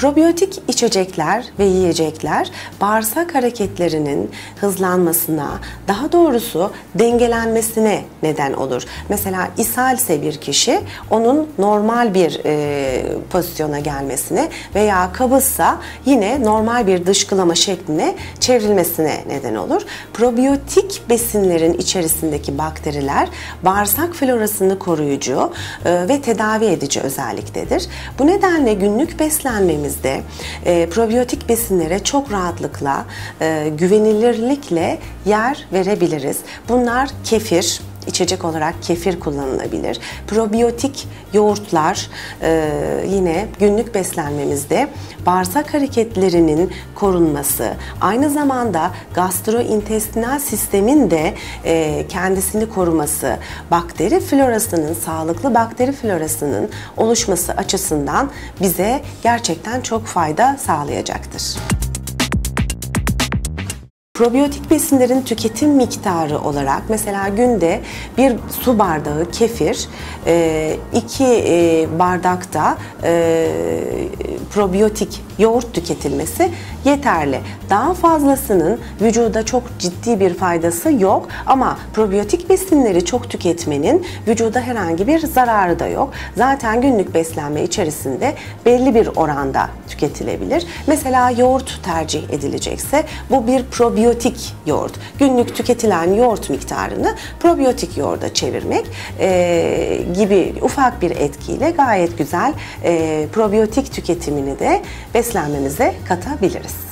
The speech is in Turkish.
Probiyotik içecekler ve yiyecekler bağırsak hareketlerinin hızlanmasına, daha doğrusu dengelenmesine neden olur. Mesela ishalse bir kişi onun normal bir e, pozisyona gelmesine veya kabızsa yine normal bir dışkılama şekline çevrilmesine neden olur. Probiyotik besinlerin içerisindeki bakteriler bağırsak florasını koruyucu e, ve tedavi edici özelliktedir. Bu nedenle günlük beslenmemiz ülkemizde e, probiyotik besinlere çok rahatlıkla, e, güvenilirlikle yer verebiliriz. Bunlar kefir, içecek olarak kefir kullanılabilir. Probiyotik yoğurtlar e, yine günlük beslenmemizde bağırsak hareketlerinin korunması, aynı zamanda gastrointestinal sistemin de e, kendisini koruması, bakteri florasının, sağlıklı bakteri florasının oluşması açısından bize gerçekten çok fayda sağlayacaktır. Probiyotik besinlerin tüketim miktarı olarak mesela günde bir su bardağı kefir, e, iki e, bardakta e, probiyotik yoğurt tüketilmesi yeterli. Daha fazlasının vücuda çok ciddi bir faydası yok ama probiyotik besinleri çok tüketmenin vücuda herhangi bir zararı da yok. Zaten günlük beslenme içerisinde belli bir oranda tüketilebilir. Mesela yoğurt tercih edilecekse bu bir probiyotik yoğurt. Günlük tüketilen yoğurt miktarını probiyotik yoğurda çevirmek e, gibi ufak bir etkiyle gayet güzel e, probiyotik tüketimini de beslenmemize katabiliriz.